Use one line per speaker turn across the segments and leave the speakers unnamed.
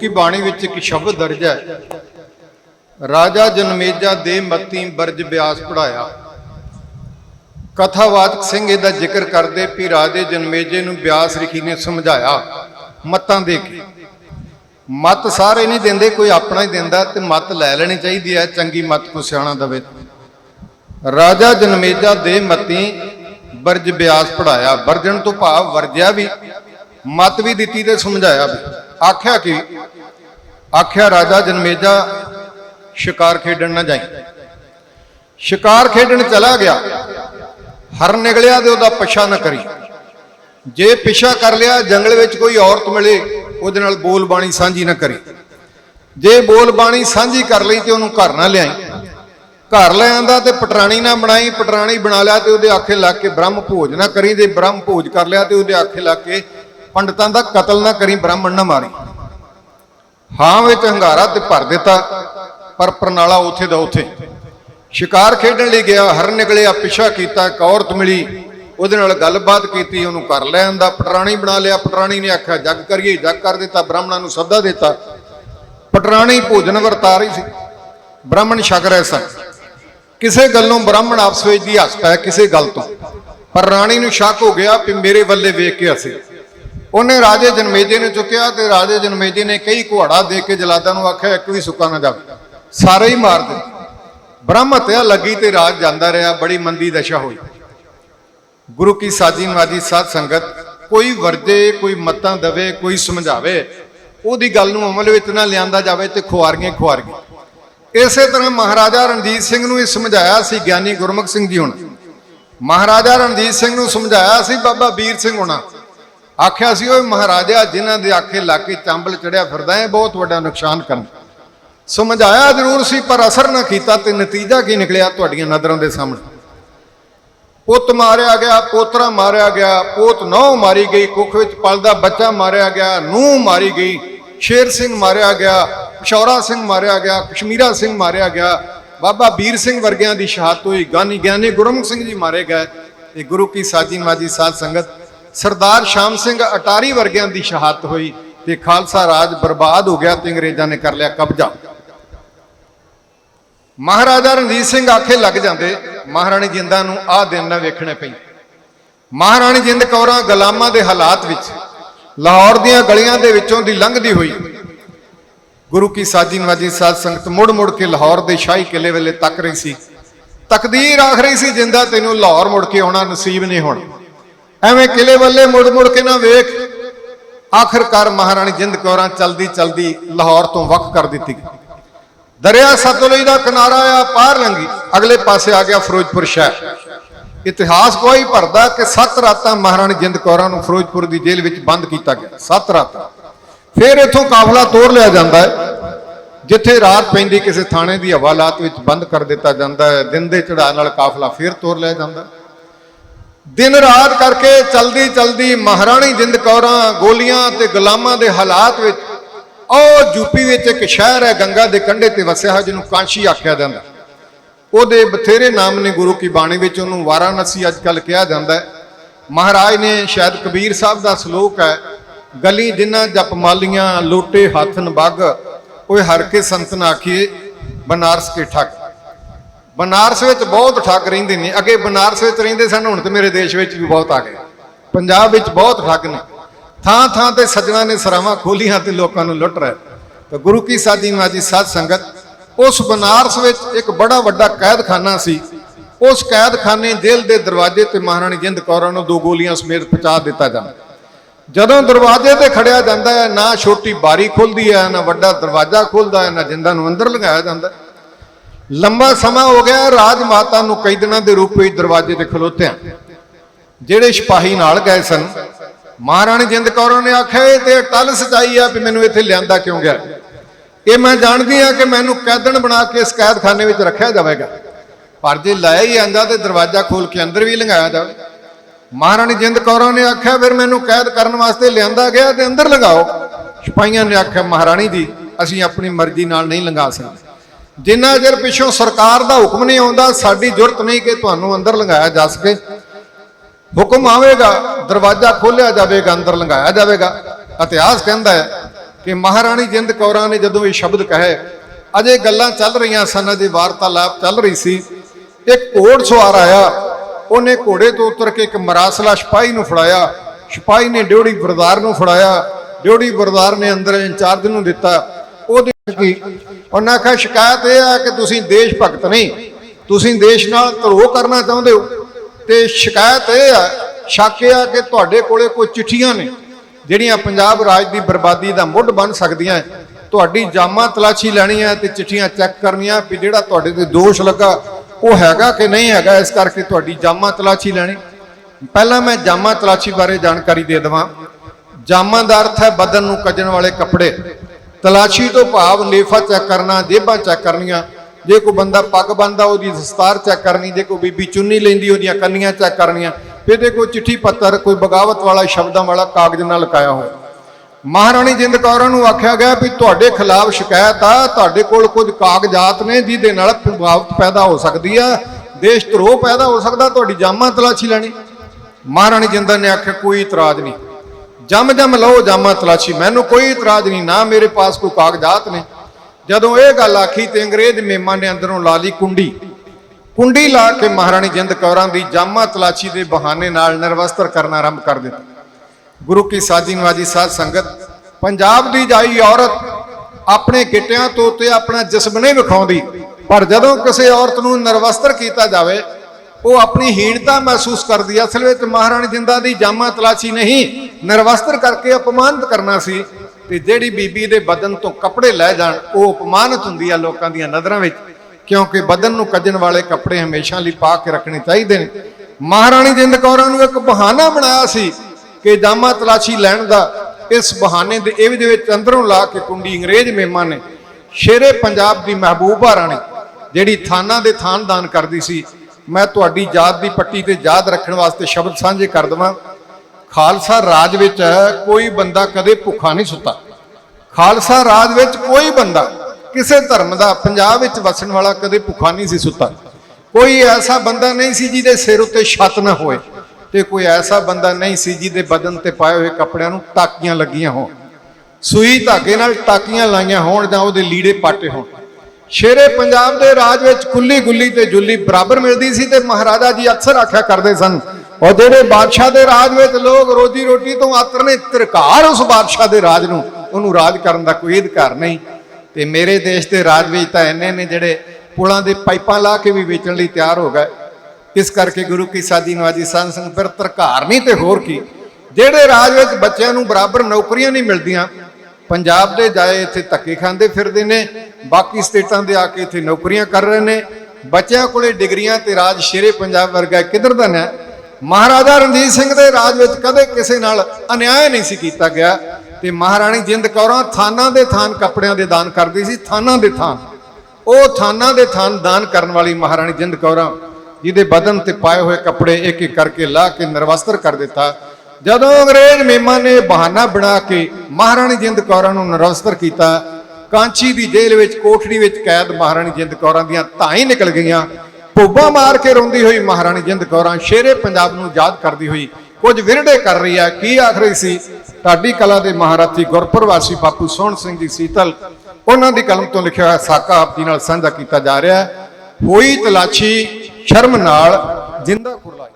ਕੀ ਬਾਣੀ ਵਿੱਚ ਇੱਕ ਸ਼ਬਦ ਦਰਜ ਹੈ। ਰਾਜਾ ਜਨਮੇਜਾ ਦੇ ਮਤੀ ਬਰਜ ਬਿਆਸ ਪੜਾਇਆ ਕਥਾਵਾਚਕ ਸਿੰਘ ਇਹਦਾ ਜ਼ਿਕਰ ਕਰਦੇ ਵੀ ਰਾਜੇ ਜਨਮੇਜੇ ਨੂੰ ਬਿਆਸ ਰਿਖੀ ਨੇ ਸਮਝਾਇਆ। ਮਤਾਂ ਦੇ ਕੇ। ਮਤ ਸਾਰੇ ਨਹੀਂ ਦਿੰਦੇ, ਕੋਈ ਆਪਣਾ ਹੀ ਦਿੰਦਾ ਤੇ ਮਤ ਲੈ ਲੈਣੀ ਚਾਹੀਦੀ ਹੈ, ਚੰਗੀ ਮਤ ਕੋ ਸਿਆਣਾ ਦਵੇ। ਰਾਜਾ ਜਨਮੇਜਾ ਦੇ ਮਤੀ ਬਰਜ ਬਿਆਸ ਪੜਾਇਆ ਵਰਜਣ ਤੋਂ ਭਾਵ ਵਰਜਿਆ ਵੀ। ਮਤ ਵੀ ਦਿੱਤੀ ਤੇ ਸਮਝਾਇਆ ਵੀ। ਆਖਿਆ ਕਿ, ਆਖਿਆ ਰਾਜਾ ਜਨਮੇਜਾ, ਸ਼ਿਕਾਰ ਖੇਡਣ ਨਾ ਜਾਈ। ਸ਼ਿਕਾਰ ਖੇਡਣ ਚਲਾ ਗਿਆ। ਹਰ ਨਿਕਲਿਆ ਤੇ ਉਹਦਾ ਪਿੱਛਾ ਨਾ ਕਰੀ। ਜੇ ਪਿੱਛਾ ਕਰ ਲਿਆ, ਜੰਗਲ ਵਿੱਚ ਕੋਈ ਔਰਤ ਮਿਲੇ, ਉਹਦੇ ਨਾਲ ਬੋਲ ਬਾਣੀ ਸਾਂਝੀ ਨਾ ਕਰੀ। ਜੇ ਬੋਲ ਬਾਣੀ ਸਾਂਝੀ ਕਰ ਲਈ ਤੇ ਉਹਨੂੰ ਘਰ ਨਾ ਲਿਆਈ। ਘਰ ਲੈ ਆਂਦਾ ਤੇ ਪਟਰਾਣੀ ਨਾ ਬਣਾਈ, ਪਟਰਾਣੀ ਬਣਾ ਲਿਆ ਤੇ ਉਹਦੇ ਆਖੇ ਲੱਗ ਕੇ ਬ੍ਰਹਮ ਭੋਜ ਨਾ ਕਰੀ, ਜੇ ਬ੍ਰਹਮ ਭੋਜ ਕਰ ਲਿਆ ਤੇ ਉਹਦੇ ਆਖੇ ਲੱਗ ਕੇ ਪੰਡਤਾਂ ਦਾ ਕਤਲ ਨਾ ਕਰੀ, ਬ੍ਰਾਹਮਣ ਨਾ ਮਾਰੀ। ਹਾਂ ਵਿੱਚ ਹੰਗਾਰਾ ਤੇ ਭਰ ਦਿੱਤਾ, ਪਰ ਪ੍ਰਣਾਲਾ ਉਥੇ ਦਾ ਉਥੇ। ਸ਼ਿਕਾਰ ਖੇਡਣ ਲਈ ਗਿਆ, ਹਰ ਨਿਕਲਿਆ ਪਿੱਛਾ ਕੀਤਾ, ਇੱਕ ਔਰਤ ਮਿਲੀ। ਉਹਦੇ ਨਾਲ ਗੱਲਬਾਤ ਕੀਤੀ, ਉਹਨੂੰ ਕਰ ਲੈ ਆਂਦਾ, ਪਟਰਾਣੀ ਬਣਾ ਲਿਆ, ਪਟਰਾਣੀ ਨੇ ਆਖਿਆ, ਜੱਗ ਕਰੀਏ, ਜੱਗ ਕਰ ਦਿੱਤਾ, ਬ੍ਰਾਹਮਣਾਂ ਨੂੰ ਸੱਦਾ ਦਿੱਤਾ। ਪਟਰਾਣੀ ਭੋਜਨ ਵਰਤਾ ਰਹੀ ਸੀ। ਬ੍ਰਾਹਮਣ ਛਕ ਰਹੇ ਸਨ। ਕਿਸੇ ਗੱਲੋਂ ਬ੍ਰਾਹਮਣ ਆਪਸ ਵਿੱਚ ਦੀ ਹੱਸ ਪਿਆ ਕਿਸੇ ਗੱਲ ਤੋਂ। ਪਰ ਰਾਣੀ ਨੂੰ ਸ਼ੱਕ ਹੋ ਗਿਆ ਕਿ ਮੇਰੇ ਵੱਲੇ ਵੇਖ ਕੇ ਅਸੀਂ ਉਹਨੇ ਰਾਜੇ ਜਨਮੇਜੇ ਨੂੰ ਚੁੱਕਿਆ ਤੇ ਰਾਜੇ ਜਨਮੇਜੇ ਨੇ ਕਈ ਘੋੜਾ ਦੇ ਕੇ ਜਲਾਦਾਂ ਨੂੰ ਆਖਿਆ, ਇੱਕ ਵੀ ਸੁੱਕਾ ਨਾ ਜਾਵੇ। ਸਾਰੇ ਹੀ ਮਾਰ ਦੇ ਬ੍ਰਹਮ ਹੱਤਿਆ ਲੱਗੀ ਤੇ ਰਾਜ ਜਾਂਦਾ ਰਿਹਾ, ਬੜੀ ਮੰਦੀ ਦਸ਼ਾ ਹੋਈ। ਗੁਰੂ ਕੀ ਸਾਜੀ ਮਾਜੀ ਸਾਧ ਸੰਗਤ, ਕੋਈ ਵਰਜੇ, ਕੋਈ ਮਤਾਂ ਦਵੇ, ਕੋਈ ਸਮਝਾਵੇ, ਉਹਦੀ ਗੱਲ ਨੂੰ ਅਮਲ ਵਿੱਚ ਨਾ ਲਿਆਂਦਾ ਜਾਵੇ ਤੇ ਖੁਆਰੀਆਂ ਖੁਆਰੀਆਂ। ਇਸੇ ਤਰ੍ਹਾਂ ਮਹਾਰਾਜਾ ਰਣਜੀਤ ਸਿੰਘ ਨੂੰ ਇਹ ਸਮਝਾਇਆ ਸੀ ਗਿਆਨੀ ਗੁਰਮੁਖ ਸਿੰਘ ਜੀ ਹੁਣ। ਮਹਾਰਾਜਾ ਰਣਜੀਤ ਸਿੰਘ ਨੂੰ ਸਮਝਾਇਆ ਸੀ, ਬਾਬਾ ਵੀਰ ਸਿੰਘ ਹੋਣਾ। ਆਖਿਆ ਸੀ, ਓਏ ਮਹਾਰਾਜਾ, ਜਿਨ੍ਹਾਂ ਦੇ ਆਖੇ ਲਾ ਕੇ ਚਾਂਬਲ ਚੜਿਆ ਫਿਰਦਾ ਹੈ ਬਹੁਤ ਵੱਡਾ ਨੁਕਸਾਨ ਕਰਨ। ਸਮਝਾਇਆ ਜ਼ਰੂਰ ਸੀ, ਪਰ ਅਸਰ ਨਾ ਕੀਤਾ ਤੇ ਨਤੀਜਾ ਕੀ ਨਿਕਲਿਆ ਤੁਹਾਡੀਆਂ ਨਜ਼ਰਾਂ ਦੇ ਸਾਹਮਣੇ। ਪੁੱਤ ਮਾਰਿਆ ਗਿਆ, ਪੋਤਰਾ ਮਾਰਿਆ ਗਿਆ, ਪੋਤ ਨੌ ਮਾਰੀ ਗਈ, ਕੁੱਖ ਵਿੱਚ ਪਲਦਾ ਬੱਚਾ ਮਾਰਿਆ ਗਿਆ, ਨੂੰਹ ਮਾਰੀ ਗਈ, ਸ਼ੇਰ ਸਿੰਘ ਮਾਰਿਆ ਗਿਆ ਸ਼ੌਰਾ ਸਿੰਘ ਮਾਰਿਆ ਗਿਆ, ਕਸ਼ਮੀਰਾ ਸਿੰਘ ਮਾਰਿਆ ਗਿਆ, ਬਾਬਾ ਵੀਰ ਸਿੰਘ ਵਰਗਿਆਂ ਦੀ ਸ਼ਹਾਦਤ ਹੋਈ ਗਾਨੀ ਗਿਆਨੀ ਗੁਰਮੁਖ ਸਿੰਘ ਜੀ ਮਾਰੇ ਗਏ ਇਹ ਗੁਰੂ ਕੀ ਸਾਜੀ ਮਾਜੀ ਸਾਧ ਸੰਗਤ ਸਰਦਾਰ ਸ਼ਾਮ ਸਿੰਘ ਅਟਾਰੀ ਵਰਗਿਆਂ ਦੀ ਸ਼ਹਾਦਤ ਹੋਈ ਤੇ ਖਾਲਸਾ ਰਾਜ ਬਰਬਾਦ ਹੋ ਗਿਆ ਤੇ ਅੰਗਰੇਜ਼ਾਂ ਨੇ ਕਰ ਲਿਆ ਕਬਜ਼ਾ। ਮਹਾਰਾਜਾ ਰਣਜੀਤ ਸਿੰਘ ਆਖੇ ਲੱਗ ਜਾਂਦੇ, ਮਹਾਰਾਣੀ ਜਿੰਦਾਂ ਨੂੰ ਆਹ ਦਿਨ ਨਾ ਵੇਖਣੇ ਪਈ। ਮਹਾਰਾਣੀ ਜਿੰਦ ਕੌਰਾਂ ਗੁਲਾਮਾਂ ਦੇ ਹਾਲਾਤ ਵਿੱਚ, ਲਾਹੌਰ ਦੀਆਂ ਗਲੀਆਂ ਦੇ ਵਿੱਚੋਂ ਦੀ ਲੰਘਦੀ ਹੋਈ। ਗੁਰੂ ਕੀ ਸਾਜੀ ਨਵਾਜੀ ਸਾਧ ਸੰਗਤ ਮੁੜ ਮੁੜ ਕੇ ਲਾਹੌਰ ਦੇ ਸ਼ਾਹੀ ਕਿਲੇ ਵੇਲੇ ਤੱਕ ਰਹੀ ਸੀ। ਤਕਦੀਰ ਆਖ ਰਹੀ ਸੀ, ਜਿੰਦਾ ਤੈਨੂੰ ਲਾਹੌਰ ਮੁੜ ਕੇ ਆਉਣਾ ਨਸੀਬ ਨਹੀਂ ਹੋਣਾ। ਐਵੇਂ ਕਿਲੇ ਵੱਲੇ ਮੁੜ ਮੁੜ ਕੇ ਨਾ ਵੇਖ। ਆਖਰਕਾਰ ਮਹਾਰਾਣੀ ਜਿੰਦ ਕੌਰਾਂ ਚਲਦੀ ਚਲਦੀ ਲਾਹੌਰ ਤੋਂ ਵੱਖ ਕਰ ਦਿੱਤੀ। ਗਈ ਦਰਿਆ ਸਤਲੁਜ ਦਾ ਕਿਨਾਰਾ ਆ, ਪਾਰ ਲੰਗੀ ਅਗਲੇ ਪਾਸੇ ਆ ਗਿਆ ਫਿਰੋਜ਼ਪੁਰ ਸ਼ਹਿਰ। ਇਤਿਹਾਸ ਕੋਈ ਭਰਦਾ ਕਿ ਸੱਤ ਰਾਤਾਂ ਮਹਾਰਾਣੀ ਜਿੰਦ ਕੌਰਾਂ ਨੂੰ ਫਿਰੋਜ਼ਪੁਰ ਦੀ ਜੇਲ੍ਹ ਵਿੱਚ ਬੰਦ ਕੀਤਾ ਗਿਆ। ਸੱਤ ਰਾਤਾਂ। ਫਿਰ ਇੱਥੋਂ ਕਾਫਲਾ ਤੋੜ ਲਿਆ ਜਾਂਦਾ ਹੈ, ਜਿੱਥੇ ਰਾਤ ਪੈਂਦੀ ਕਿਸੇ ਥਾਣੇ ਦੀ ਹਵਾਲਾਤ ਵਿੱਚ ਬੰਦ ਕਰ ਦਿੱਤਾ ਜਾਂਦਾ ਹੈ। ਦਿਨ ਦੇ ਚੜਾਅ ਨਾਲ ਕਾਫਲਾ ਫਿਰ ਤੋੜ ਲਿਆ ਜਾਂਦਾ ਹੈ। ਦਿਨ ਰਾਤ ਕਰਕੇ ਚਲਦੀ ਚਲਦੀ ਮਹਾਰਾਣੀ ਜਿੰਦ ਕੌਰਾਂ, ਗੋਲੀਆਂ ਤੇ ਗੁਲਾਮਾਂ ਦੇ ਹਾਲਾਤ ਵਿੱਚ, ਉਹ ਯੂਪੀ ਵਿੱਚ ਇੱਕ ਸ਼ਹਿਰ ਹੈ ਗੰਗਾ ਦੇ ਕੰਢੇ ਤੇ ਵਸਿਆ ਹੈ ਜਿਹਨੂੰ ਕਾਂਸ਼ੀ ਆਖਿਆ ਜਾਂਦਾ ਉਹਦੇ ਬਥੇਰੇ ਨਾਮ ਨੇ ਗੁਰੂ ਕੀ ਬਾਣੀ ਵਿੱਚ, ਉਹਨੂੰ ਵਾਰਾਣਸੀ ਅੱਜ ਕੱਲ ਕਿਹਾ ਜਾਂਦਾ ਹੈ। ਮਹਾਰਾਜ ਨੇ ਸ਼ਾਇਦ ਕਬੀਰ ਸਾਹਿਬ ਦਾ ਸ਼ਲੋਕ ਹੈ, ਗਲੀ ਜਿਨ੍ਹਾਂ ਜਪ ਮਾਲੀਆਂ, ਲੋਟੇ ਹੱਥ ਨਬੱਗ ਓਏ ਹਰ ਕੇ ਸੰਤਨ ਆਖੀਏ, ਬਨਾਰਸ ਕੇ ਠੱਗ। ਬਨਾਰਸ ਵਿੱਚ ਬਹੁਤ ਠੱਗ ਰਹਿੰਦੇ ਨੇ। ਅੱਗੇ ਬਨਾਰਸ ਵਿੱਚ ਰਹਿੰਦੇ ਸਨ, ਹੁਣ ਤੇ ਮੇਰੇ ਦੇਸ਼ ਵਿੱਚ ਵੀ ਬਹੁਤ ਆ ਗਏ। ਪੰਜਾਬ ਵਿੱਚ ਬਹੁਤ ਠੱਗ ਨੇ। ਥਾਂ ਥਾਂ ਤੇ ਸੱਜਣਾ ਨੇ ਸਰਾਵਾਂ ਖੋਲੀਆਂ ਤੇ ਲੋਕਾਂ ਨੂੰ ਲੁੱਟ ਰਹੇ। ਤਾਂ ਗੁਰੂ ਕੀ ਸਾਦੀ ਮਾਜੀ ਸਾਧ ਸੰਗਤ, ਉਸ ਬਨਾਰਸ ਵਿੱਚ ਇੱਕ ਬੜਾ ਵੱਡਾ ਕੈਦਖਾਨਾ ਸੀ। ਉਸ ਕੈਦਖਾਨੇ ਜੇਲ੍ਹ ਦੇ ਦਰਵਾਜ਼ੇ ਤੇ ਮਹਾਰਾਣੀ ਜਿੰਦ ਕੌਰਾਂ ਨੂੰ ਦੋ ਗੋਲੀਆਂ ਸਮੇਤ ਪਹੁੰਚਾ ਦਿੱਤਾ ਜਾਂਦਾ। ਜਦੋਂ ਦਰਵਾਜ਼ੇ ਤੇ ਖੜਿਆ ਜਾਂਦਾ ਹੈ, ਨਾ ਛੋਟੀ ਬਾਰੀ ਖੁੱਲਦੀ ਹੈ, ਨਾ ਵੱਡਾ ਦਰਵਾਜ਼ਾ ਖੁੱਲਦਾ ਹੈ, ਨਾ ਜਿੰਦਾਂ ਨੂੰ ਅੰਦਰ ਲਗਾਇਆ ਜਾਂਦਾ। ਹੈ। ਲੰਬਾ ਸਮਾਂ ਹੋ ਗਿਆ, ਰਾਜ ਮਾਤਾ ਨੂੰ ਕਈ ਦਿਨਾਂ ਦੇ ਰੂਪ ਵਿੱਚ ਦਰਵਾਜ਼ੇ ਤੇ ਖਲੋਤਿਆਂ। ਜਿਹੜੇ ਸਿਪਾਹੀ ਨਾਲ ਗਏ ਸਨ, ਮਹਾਰਾਣੀ ਜਿੰਦ ਕੌਰਾਂ ਨੇ ਆਖਿਆ, ਇਹ ਤੇ ਟਲ ਸਚਾਈ ਆ ਵੀ ਮੈਨੂੰ ਇੱਥੇ ਲਿਆਂਦਾ ਕਿਉਂ ਗਿਆ? ਇਹ ਮੈਂ ਜਾਣਦੀ ਆ ਕਿ ਮੈਨੂੰ ਕੈਦਣ ਬਣਾ ਕੇ ਇਸ ਕੈਦਖਾਨੇ ਵਿੱਚ ਰੱਖਿਆ ਜਾਵੇਗਾ। ਪਰ ਜੇ ਲਾਇਆ ਹੀ ਆਂਦਾ ਤੇ ਦਰਵਾਜ਼ਾ ਖੋਲ ਕੇ ਅੰਦਰ ਵੀ ਲੰਘਾਇਆ ਜਾਵੇ। ਮਹਾਰਾਣੀ ਜਿੰਦ ਕੌਰਾਂ ਨੇ ਆਖਿਆ, ਫਿਰ ਮੈਨੂੰ ਕੈਦ ਕਰਨ ਵਾਸਤੇ ਲਿਆਂਦਾ ਗਿਆ ਤੇ ਅੰਦਰ ਲਗਾਓ ਸਿਪਾਹੀਆਂ ਨੇ ਆਖਿਆ, ਮਹਾਰਾਣੀ ਜੀ, ਅਸੀਂ ਆਪਣੀ ਮਰਜ਼ੀ ਨਾਲ ਨਹੀਂ ਲੰਘਾ ਸਕਦੇ। ਜਿੰਨਾ ਚਿਰ ਪਿੱਛੋਂ ਸਰਕਾਰ ਦਾ ਹੁਕਮ ਨਹੀਂ ਆਉਂਦਾ, ਸਾਡੀ ਜ਼ਰੂਰਤ ਨਹੀਂ ਕਿ ਤੁਹਾਨੂੰ ਅੰਦਰ ਲੰਘਾਇਆ ਜਾ ਸਕੇ। ਹੁਕਮ ਆਵੇਗਾ, ਦਰਵਾਜ਼ਾ ਖੋਲ੍ਹਿਆ ਜਾਵੇਗਾ, ਅੰਦਰ ਲੰਘਾਇਆ ਜਾਵੇਗਾ। ਇਤਿਹਾਸ ਕਹਿੰਦਾ ਹੈ ਕਿ ਮਹਾਰਾਣੀ ਜਿੰਦ ਕੌਰਾਂ ਨੇ ਜਦੋਂ ਇਹ ਸ਼ਬਦ ਕਹੇ, ਅਜੇ ਗੱਲਾਂ ਚੱਲ ਰਹੀਆਂ ਸਨ, ਅਜੇ ਵਾਰਤਾਲਾਪ ਚੱਲ ਰਹੀ ਸੀ। ਇੱਕ ਘੋੜ ਸਵਾਰ ਆਇਆ, ਉਹਨੇ ਘੋੜੇ ਤੋਂ ਉਤਰ ਕੇ ਇੱਕ ਮਰਾਸਲਾ ਸਿਪਾਹੀ ਨੂੰ ਫੜਾਇਆ। ਸਿਪਾਹੀ ਨੇ ਡਿਉੜੀ ਬਰਦਾਰ ਨੂੰ ਫੜਾਇਆ। ਡਿਉੜੀ ਬਰਦਾਰ ਨੇ ਅੰਦਰ ਇੰਚਾਰਜ ਨੂੰ ਦਿੱਤਾ। ਕੀ? ਉਹਨਾਂ ਕਹਾ ਸ਼ਿਕਾਇਤ ਇਹ ਆ ਕਿ ਤੁਸੀਂ ਦੇਸ਼ ਭਗਤ ਨਹੀਂ। ਤੁਸੀਂ ਦੇਸ਼ ਨਾਲ ਧਰੋਹ ਕਰਨਾ ਚਾਹੁੰਦੇ ਹੋ। ਤੇ ਸ਼ਿਕਾਇਤ ਇਹ ਆ, ਸ਼ੱਕ ਇਹ ਆ ਕਿ ਤੁਹਾਡੇ ਕੋਲੇ ਕੋਈ ਚਿੱਠੀਆਂ ਨੇ, ਜਿਹੜੀਆਂ ਪੰਜਾਬ ਰਾਜ ਦੀ ਬਰਬਾਦੀ ਦਾ ਮੁੱਢ ਬਣ ਸਕਦੀਆਂ ਤੁਹਾਡੀ ਜਾਮਾ ਤਲਾਸ਼ੀ ਲੈਣੀ ਹੈ ਤੇ ਚਿੱਠੀਆਂ ਚੈੱਕ ਕਰਨੀਆਂ ਵੀ ਜਿਹੜਾ ਤੁਹਾਡੇ ਤੇ ਦੋਸ਼ ਲੱਗਾ, ਉਹ ਹੈਗਾ ਕਿ ਨਹੀਂ ਹੈਗਾ, ਇਸ ਕਰਕੇ ਤੁਹਾਡੀ ਜਾਮਾ ਤਲਾਸ਼ੀ ਲੈਣੀ। ਪਹਿਲਾਂ ਮੈਂ ਜਾਮਾ ਤਲਾਸ਼ੀ ਬਾਰੇ ਜਾਣਕਾਰੀ ਦੇ ਦੇਵਾਂ। ਜਾਮਾ ਦਾ ਅਰਥ ਹੈ ਬਦਨ ਨੂੰ ਕੱਜਣ ਵਾਲੇ ਕੱਪੜੇ। ਤਲਾਸ਼ੀ ਤੋਂ ਭਾਵ ਲੇਫਾ ਚੈੱਕ ਕਰਨਾ, ਜੇਬਾਂ ਚੈੱਕ ਕਰਨੀਆਂ। ਜੇ ਕੋਈ ਬੰਦਾ ਪੱਗ ਬੰਨਦਾ, ਉਹਦੀ ਦਸਤਾਰ ਚੈੱਕ ਕਰਨੀ, ਜੇ ਕੋਈ ਬੀਬੀ ਚੁੰਨੀ ਲੈਂਦੀ, ਉਹਦੀਆਂ ਕੰਨੀਆਂ ਚੈੱਕ ਕਰਨੀਆਂ। ਫਿਰ ਤੇ ਕੋਈ ਚਿੱਠੀ, ਪੱਤਰ, ਕੋਈ ਬਗਾਵਤ ਵਾਲਾ, ਸ਼ਬਦਾਂ ਵਾਲਾ ਕਾਗਜ਼ ਨਾਲ ਲਕਾਇਆ ਹੋਇਆ। ਮਹਾਰਾਣੀ ਜਿੰਦ ਕੌਰਾਂ ਨੂੰ ਆਖਿਆ ਗਿਆ ਵੀ ਤੁਹਾਡੇ ਖਿਲਾਫ ਸ਼ਿਕਾਇਤ ਆ, ਤੁਹਾਡੇ ਕੋਲ ਕੁਝ ਕਾਗਜ਼ਾਤ ਨੇ, ਜਿਹਦੇ ਨਾਲ ਪ੍ਰਭਾਵਤ ਪੈਦਾ ਹੋ ਸਕਦੀ ਆ, ਦੇਸ਼ ਧਰੋਹ ਪੈਦਾ ਹੋ ਸਕਦਾ, ਤੁਹਾਡੀ ਜਾਮਾ ਤਲਾਸ਼ੀ ਲੈਣੀ। ਮਹਾਰਾਣੀ ਜਿੰਦਰ ਨੇ ਆਖਿਆ, ਕੋਈ ਇਤਰਾਜ਼ ਨਹੀਂ। ਜਮ ਜਮ ਲਓ ਜਾਮਾ ਤਲਾਸ਼ੀ। ਮੈਨੂੰ ਕੋਈ ਇਤਰਾਜ਼ ਨਹੀਂ, ਨਾ ਮੇਰੇ ਪਾਸ ਕੋਈ ਕਾਗਜ਼ਾਤ ਨੇ। ਜਦੋਂ ਇਹ ਗੱਲ ਆਖੀ ਤੇ ਅੰਗਰੇਜ਼ ਮੇਮਾਂ ਨੇ ਅੰਦਰੋਂ ਲਾ ਲਈ ਕੁੰਡੀ। ਕੁੰਡੀ ਲਾ ਕੇ ਮਹਾਰਾਣੀ ਜਿੰਦ ਕੌਰਾਂ ਦੀ ਜਾਮਾ ਤਲਾਸ਼ੀ ਦੇ ਬਹਾਨੇ ਨਾਲ ਨਿਰਵਸਤਰ ਕਰਨਾ ਆਰੰਭ ਕਰ ਦਿੱਤਾ। ਗੁਰੂ ਕੀ ਸਾਜੀ ਨਵਾਜੀ ਸਾਧ ਸੰਗਤ, ਪੰਜਾਬ ਦੀ ਜਾਈ ਔਰਤ ਆਪਣੇ ਗਿੱਟਿਆਂ ਤੋਂ ਤੇ ਆਪਣਾ ਜਿਸਮ ਨਹੀਂ ਵਿਖਾਉਂਦੀ। ਪਰ ਜਦੋਂ ਕਿਸੇ ਔਰਤ ਨੂੰ ਨਿਰਵਸਤਰ ਕੀਤਾ ਜਾਵੇ ਉਹ ਆਪਣੀ ਹੀਣਤਾ ਮਹਿਸੂਸ ਕਰਦੀ ਹੈ ਅਸਲ ਵਿੱਚ ਮਹਾਰਾਣੀ ਜਿੰਦਾ ਦੀ ਜਾਮਾ ਤਲਾਸ਼ੀ ਨਹੀਂ, ਨਿਰਵਸਤਰ ਕਰਕੇ ਅਪਮਾਨਿਤ ਕਰਨਾ ਸੀ ਤੇ ਜਿਹੜੀ ਬੀਬੀ ਦੇ ਬਦਨ ਤੋਂ ਕੱਪੜੇ ਲੈ ਜਾਣ, ਉਹ ਅਪਮਾਨਿਤ ਹੁੰਦੀ ਆ ਲੋਕਾਂ ਦੀਆਂ ਨਜ਼ਰਾਂ ਵਿੱਚ, ਕਿਉਂਕਿ ਬਦਨ ਨੂੰ ਕੱਜਣ ਵਾਲੇ ਕੱਪੜੇ ਹਮੇਸ਼ਾ ਲਈ ਪਾ ਕੇ ਰੱਖਣੇ ਚਾਹੀਦੇ ਨੇ। ਮਹਾਰਾਣੀ ਜਿੰਦ ਕੌਰਾਂ ਨੂੰ ਇੱਕ ਬਹਾਨਾ ਬਣਾਇਆ ਸੀ ਕਿ ਜਾਮਾ ਤਲਾਸ਼ੀ ਲੈਣ ਦਾ, ਇਸ ਬਹਾਨੇ ਦੇ ਇਹ ਦੇ ਵਿੱਚ ਅੰਦਰੋਂ ਲਾ ਕੇ ਕੁੰਡੀ ਅੰਗਰੇਜ਼ ਮੇਮਾਂ ਨੇ, ਸ਼ੇਰੇ ਪੰਜਾਬ ਦੀ ਮਹਿਬੂਬਾ ਰਾਣੀ, ਜਿਹੜੀ ਥਾਨਾ ਦੇ ਥਾਨ ਦਾਨ ਕਰਦੀ ਸੀ ਮੈਂ ਤੁਹਾਡੀ ਯਾਦ ਦੀ ਪੱਟੀ ਤੇ ਯਾਦ ਰੱਖਣ ਵਾਸਤੇ ਸ਼ਬਦ ਸਾਂਝੇ ਕਰ ਦਵਾਂ। ਖਾਲਸਾ ਰਾਜ ਵਿੱਚ ਕੋਈ ਬੰਦਾ ਕਦੇ ਭੁੱਖਾ ਨਹੀਂ ਸੁੱਤਾ। ਖਾਲਸਾ ਰਾਜ ਵਿੱਚ ਕੋਈ ਬੰਦਾ ਕਿਸੇ ਧਰਮ ਦਾ, ਪੰਜਾਬ ਵਿੱਚ ਵਸਣ ਵਾਲਾ ਕਦੇ ਭੁੱਖਾ ਨਹੀਂ ਸੀ ਸੁੱਤਾ। ਕੋਈ ਐਸਾ ਬੰਦਾ ਨਹੀਂ ਸੀ ਜਿਹਦੇ ਸਿਰ ਉੱਤੇ ਛੱਤ ਨਾ ਹੋਵੇ ਤੇ ਕੋਈ ਐਸਾ ਬੰਦਾ ਨਹੀਂ ਸੀ ਜਿਹਦੇ ਬਦਨ ਤੇ ਪਾਏ ਹੋਏ ਕੱਪੜਿਆਂ ਨੂੰ ਟਾਕੀਆਂ ਲੱਗੀਆਂ ਹੋਣ। ਸੂਈ ਧਾਗੇ ਨਾਲ ਟਾਕੀਆਂ ਲਾਈਆਂ ਹੋਣ ਜਾਂ ਉਹਦੇ ਲੀੜੇ ਪਾਟੇ ਹੋਣ। ਸ਼ੇਰੇ ਪੰਜਾਬ ਦੇ ਰਾਜ ਵਿੱਚ ਕੁੱਲੀ ਗੁੱਲੀ ਤੇ ਜੁੱਲੀ ਬਰਾਬਰ ਮਿਲਦੀ ਸੀ ਤੇ ਮਹਾਰਾਜਾ ਜੀ ਅਕਸਰ ਆਖਿਆ ਕਰਦੇ ਸਨ ਔਰ ਜਿਹੜੇ ਬਾਦਸ਼ਾਹ ਦੇ ਰਾਜ ਵਿੱਚ ਲੋਕ ਰੋਜੀ ਰੋਟੀ ਤੋਂ ਆਤਰ ਨੇ, ਤਿਰਕਾਰ ਉਸ ਬਾਦਸ਼ਾਹ ਦੇ ਰਾਜ ਨੂੰ, ਉਹਨੂੰ ਰਾਜ ਕਰਨ ਦਾ ਕੋਈ ਅਧਿਕਾਰ ਨਹੀਂ। ਤੇ ਮੇਰੇ ਦੇਸ਼ ਦੇ ਰਾਜ ਵਿੱਚ ਤਾਂ ਇੰਨੇ ਨੇ ਜਿਹੜੇ ਪੁਲਾਂ ਦੇ ਪਾਈਪਾਂ ਲਾ ਕੇ ਵੀ ਵੇਚਣ ਲਈ ਤਿਆਰ ਹੋ ਗਏ। ਇਸ ਕਰਕੇ ਗੁਰੂ ਕੀ ਸਾਦੀ ਨਵਾਜੀ ਸੰਤ ਸਿੰਘ ਫਿਰ ਤਰਕਾਰ ਨਹੀਂ ਤੇ ਹੋਰ ਕੀ। ਜਿਹੜੇ ਰਾਜ ਵਿੱਚ ਬੱਚਿਆਂ ਨੂੰ ਬਰਾਬਰ ਨੌਕਰੀਆਂ ਨਹੀਂ ਮਿਲਦੀਆਂ ਪੰਜਾਬ ਦੇ ਜਾਏ ਇੱਥੇ ਧੱਕੇ ਖਾਂਦੇ ਫਿਰਦੇ ਨੇ, ਬਾਕੀ ਸਟੇਟਾਂ ਦੇ ਆ ਕੇ ਇੱਥੇ ਨੌਕਰੀਆਂ ਕਰ ਰਹੇ ਨੇ। ਬੱਚਿਆਂ ਕੋਲੇ ਡਿਗਰੀਆਂ ਤੇ ਰਾਜ ਸ਼ੇਰੇ ਪੰਜਾਬ ਵਰਗਾ ਕਿੱਧਰ ਦਾ ਨਾ ਮਹਾਰਾਜਾ ਰਣਜੀਤ ਸਿੰਘ ਦੇ ਰਾਜ ਵਿੱਚ ਕਦੇ ਕਿਸੇ ਨਾਲ ਅਨਿਆਏ ਨਹੀਂ ਸੀ ਕੀਤਾ ਗਿਆ ਤੇ ਮਹਾਰਾਣੀ ਜਿੰਦ ਕੌਰਾਂ ਥਾਨਾਂ ਦੇ ਥਾਨ ਕੱਪੜਿਆਂ ਦੇ ਦਾਨ ਕਰਦੀ ਸੀ, ਥਾਨਾਂ ਦੇ ਥਾਨ। ਉਹ ਥਾਨਾਂ ਦੇ ਥਾਨ ਦਾਨ ਕਰਨ ਵਾਲੀ ਮਹਾਰਾਣੀ ਜਿੰਦ ਕੌਰਾਂ, ਜਿਹਦੇ ਬਦਨ ਤੇ ਪਾਏ ਹੋਏ ਕੱਪੜੇ ਇੱਕ ਇੱਕ ਕਰਕੇ ਲਾ ਕੇ ਨਿਰਵਸਤਰ ਕਰ ਦਿੱਤਾ। ਜਦੋਂ ਅੰਗਰੇਜ਼ ਮੇਮਾਂ ਨੇ ਬਹਾਨਾ ਬਣਾ ਕੇ ਮਹਾਰਾਣੀ ਜਿੰਦ ਕੌਰਾਂ ਨੂੰ ਨਿਰਵਸਤਰ ਕੀਤਾ, ਕਾਂਚੀ ਦੀ ਜੇਲ੍ਹ ਵਿੱਚ, ਕੋਠੜੀ ਵਿੱਚ ਕੈਦ ਮਹਾਰਾਣੀ ਜਿੰਦ ਕੌਰਾਂ ਦੀਆਂ ਧਾਈ ਨਿਕਲ ਗਈਆਂ। ਭੁੱਬਾ ਮਾਰ ਕੇ ਰੋਂਦੀ ਹੋਈ ਮਹਾਰਾਣੀ ਜਿੰਦ ਕੌਰਾਂ ਸ਼ੇਰੇ ਪੰਜਾਬ ਨੂੰ ਯਾਦ ਕਰਦੀ ਹੋਈ ਕੁਝ ਵਿਰੜੇ ਕਰ ਰਹੀ ਹੈ ਕੀ ਆਖ ਰਹੀ ਸੀ? ਢਾਡੀ ਕਲਾ ਦੇ ਮਹਾਰਥੀ ਗੁਰਪ੍ਰਵਾਸੀ ਬਾਪੂ ਸੋਹਣ ਸਿੰਘ ਜੀ ਸੀਤਲ, ਉਹਨਾਂ ਦੀ ਕਲਮ ਤੋਂ ਲਿਖਿਆ ਹੋਇਆ ਸਾਕਾ ਆਪ ਜੀ ਨਾਲ ਸਾਂਝਾ ਕੀਤਾ ਜਾ ਰਿਹਾ ਹੈ। ਹੋਈ ਤਲਾਸ਼ੀ ਸ਼ਰਮ ਨਾਲ ਜਿੰਦਾ ਕੁਰਲਾਈ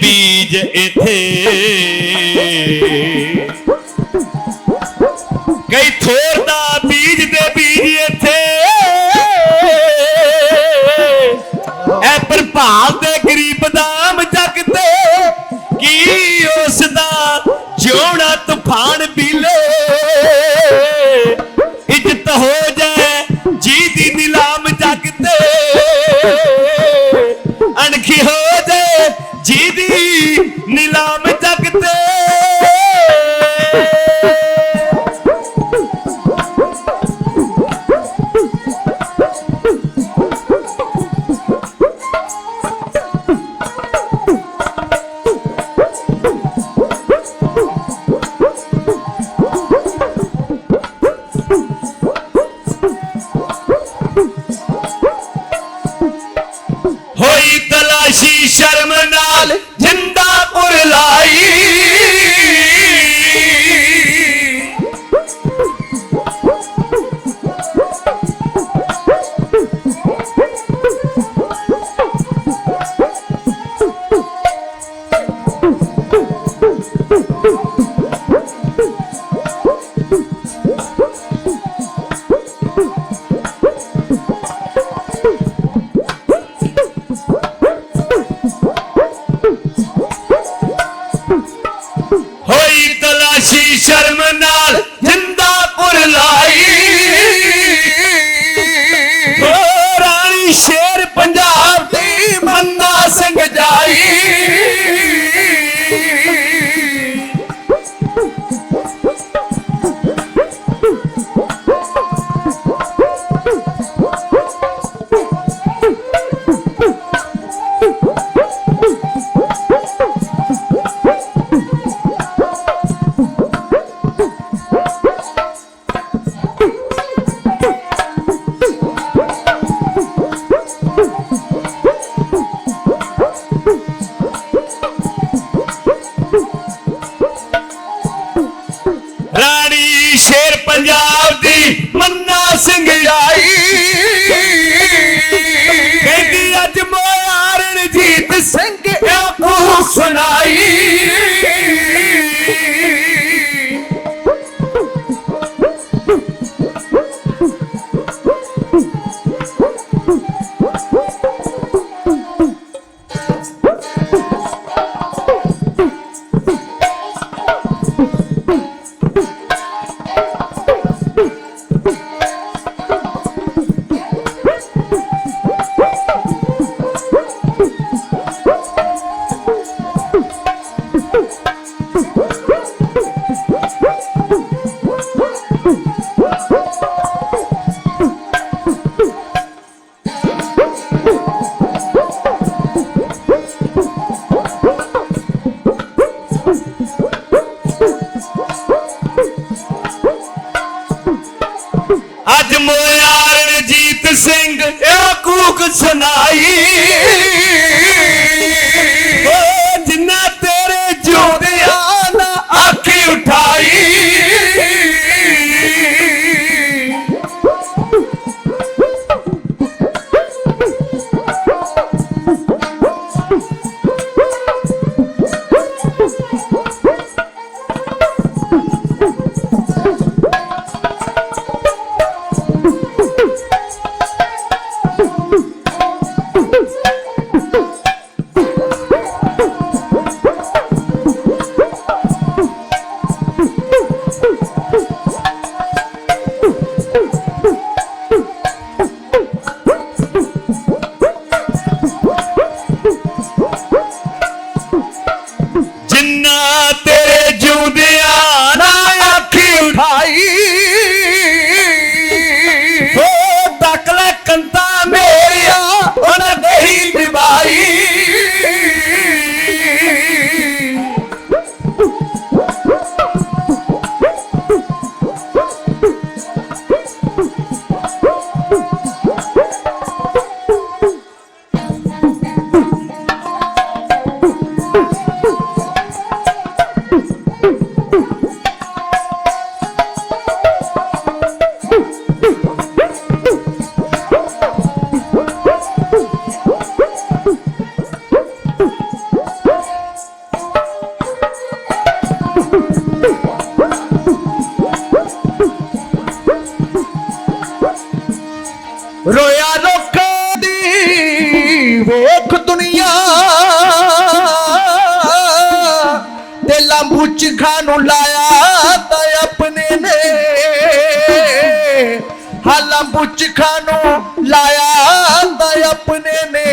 बीज थे ਕੋਈ ਤਲਾਸ਼ੀ ਸ਼ਰਮ ਨਾਲ। ਅੱਜ ਮੋਇਆ ਰਣਜੀਤ ਸਿੰਘ ਇਹ ਕੂਕ ਸੁਣਾਈ। ਨੂੰ ਲਾਇਆ ਤਾਂ ਆਪਣੇ ਨੇ। ਹਾਲਾ ਬੁੱਚਖਾਂ ਨੂੰ ਲਾਇਆ ਤਾਂ ਆਪਣੇ ਨੇ।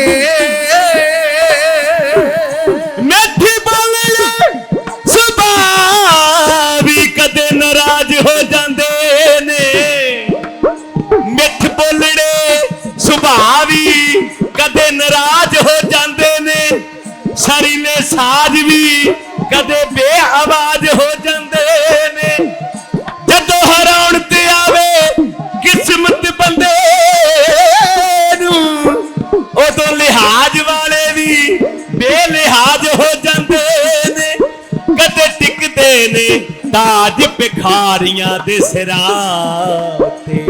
ਹਾਰੀਆਂ ਦੇ ਸਿਰਾਂ ਤੇ।